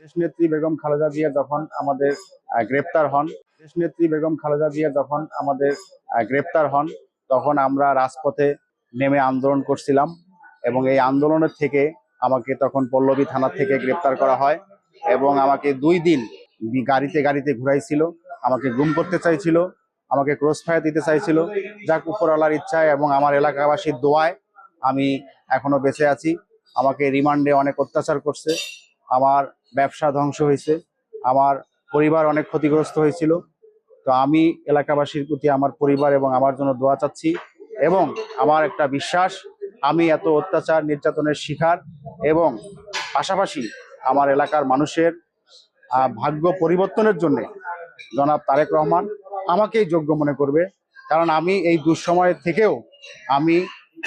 দেশনেত্রী বেগম খালেদা জিয়া যখন আমাদের গ্রেপ্তার হন, দেশনেত্রী বেগম খালেদা জিয়া যখন আমাদের গ্রেপ্তার হন, তখন আমরা রাজপথে নেমে আন্দোলন করছিলাম এবং এই আন্দোলনের থেকে আমাকে তখন পল্লবী থানা থেকে গ্রেপ্তার করা হয় এবং আমাকে দুই দিন গাড়িতে গাড়িতে ঘুরাইছিল, আমাকে গুম করতে চাইছিল, আমাকে ক্রস ফায়ার দিতে চাইছিল। যাক, উপরওয়ালার ইচ্ছায় এবং আমার এলাকাবাসীর দোয়ায় আমি এখনও বেঁচে আছি। আমাকে রিমান্ডে অনেক অত্যাচার করছে। আমার ব্যবসা ধ্বংস হয়েছে। আমার পরিবার অনেক ক্ষতিগ্রস্ত হয়েছিল। তো আমি এলাকাবাসীর প্রতি আমার পরিবার এবং আমার জন্য দোয়া চাচ্ছি এবং আমার একটা বিশ্বাস, আমি এত অত্যাচার নির্যাতনের শিকার এবং পাশাপাশি আমার এলাকার মানুষের ভাগ্য পরিবর্তনের জন্য জনাব তারেক রহমান আমাকেই যোগ্য মনে করবে। কারণ আমি এই দুঃসময় থেকেও আমি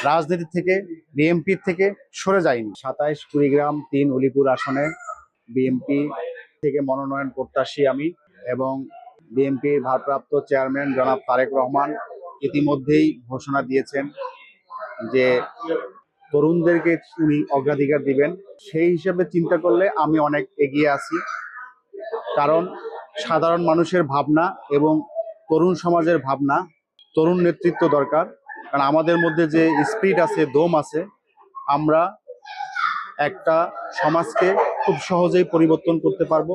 রাজনীতি থেকে বিএমপি থেকে সরে যাইনি। সাতাইশ কুড়িগ্রাম তিন উলিপুর আসনে বিএমপি থেকে মনোনয়ন প্রত্যাশী আমি এবং বিএনপির ভারপ্রাপ্ত চেয়ারম্যান জনাব তারেক রহমান ইতিমধ্যেই ঘোষণা দিয়েছেন যে তরুণদেরকে উনি অগ্রাধিকার দিবেন। সেই হিসাবে চিন্তা করলে আমি অনেক এগিয়ে আছি। কারণ সাধারণ মানুষের ভাবনা এবং তরুণ সমাজের ভাবনা তরুণ নেতৃত্ব দরকার। কারণ আমাদের মধ্যে যে স্পিড আছে, দম আছে, আমরা একটা সমাজকে খুব সহজেই পরিবর্তন করতে পারব।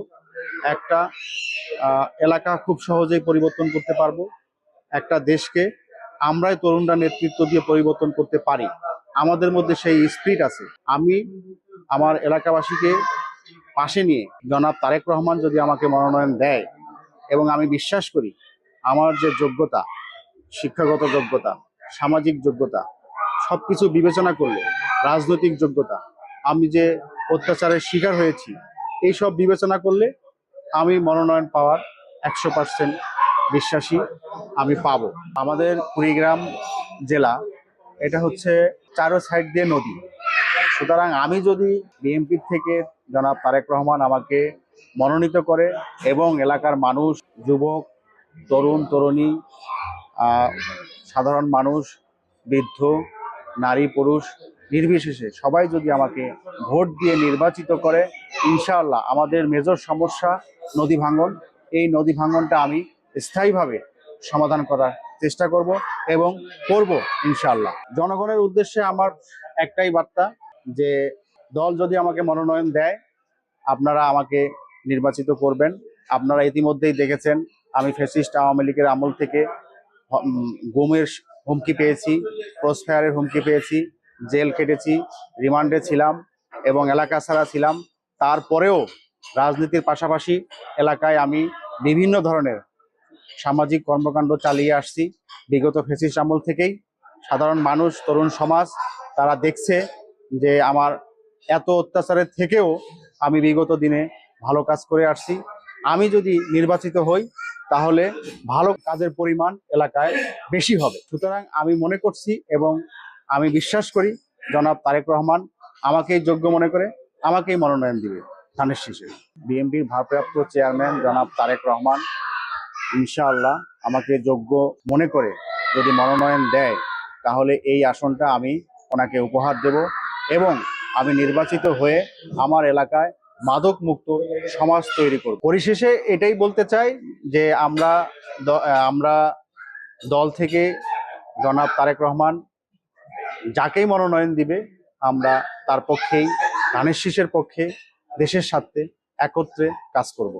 একটা এলাকা খুব সহজেই পরিবর্তন করতে পারব। একটা দেশকে আমরাই তরুণরা নেতৃত্ব দিয়ে পরিবর্তন করতে পারি। আমাদের মধ্যে সেই স্পিরিট আছে। আমি আমার এলাকাবাসীকে পাশে নিয়ে জনাব তারেক রহমান যদি আমাকে মনোনয়ন দেয় এবং আমি বিশ্বাস করি আমার যে যোগ্যতা, শিক্ষাগত যোগ্যতা, সামাজিক যোগ্যতা সব কিছু বিবেচনা করলে, রাজনৈতিক যোগ্যতা আমি যে অত্যাচারের শিকার হয়েছি, এইসব বিবেচনা করলে আমি মনোনয়ন পাওয়ার একশো পার্সেন্ট বিশ্বাসী আমি পাবো। আমাদের কুড়িগ্রাম জেলা, এটা হচ্ছে চারো সাইড দিয়ে নদী। সুতরাং আমি যদি বিএনপির থেকে জনাব তারেক রহমান আমাকে মনোনীত করে এবং এলাকার মানুষ, যুবক, তরুণ, তরুণী সাধারণ মানুষ, বৃদ্ধ, নারী, পুরুষ নির্বিশেষে সবাই যদি আমাকে ভোট দিয়ে নির্বাচিত করে, ইনশাআল্লাহ আমাদের মেজর সমস্যা নদী ভাঙ্গন এই নদী ভাঙ্গনটা আমি স্থায়ীভাবে সমাধান করার চেষ্টা করব এবং করব ইনশাআল্লাহ। জনগণের উদ্দেশ্যে আমার একটাই বার্তা যে, দল যদি আমাকে মনোনয়ন দেয়, আপনারা আমাকে নির্বাচিত করবেন। আপনারা ইতিমধ্যেই দেখেছেন, আমি ফেসিস্ট আওয়ামী লীগের আমল থেকে গুমের হুমকি পেয়েছি ক্রস ফায়ারের হুমকি পেয়েছি। জেল কেটেছি রিমান্ডে ছিলাম এবং এলাকা ছাড়া ছিলাম। তারপরেও রাজনীতির পাশাপাশি এলাকায় আমি বিভিন্ন ধরনের সামাজিক কর্মকাণ্ড চালিয়ে আসছি। বিগত ফেসিস আমল থেকেই সাধারণ মানুষ, তরুণ সমাজ, তারা দেখছে যে আমার এত অত্যাচারের থেকেও আমি বিগত দিনে ভালো কাজ করে আসছি। আমি যদি নির্বাচিত হই, তাহলে ভালো কাজের পরিমাণ এলাকায় বেশি হবে। সুতরাং আমি মনে করছি এবং আমি বিশ্বাস করি, জনাব তারেক রহমান আমাকেই যোগ্য মনে করে, আমাকেই মনোনয়ন দিবে ধানের শীষে বিএনপির ভারপ্রাপ্ত চেয়ারম্যান জনাব তারেক রহমান ইনশাআল্লাহ আমাকে যোগ্য মনে করে, যদি মনোনয়ন দেয়, তাহলে এই আসনটা আমি ওনাকে উপহার দেব এবং আমি নির্বাচিত হয়ে আমার এলাকায় মাদক মুক্ত সমাজ তৈরি করব। পরিশেষে এটাই বলতে চাই যে আমরা আমরা দল থেকে জনাব তারেক রহমান যাকেই মনোনয়ন দিবে আমরা তার পক্ষেই ধানের শীষের পক্ষে দেশের স্বার্থে একত্রে কাজ করব।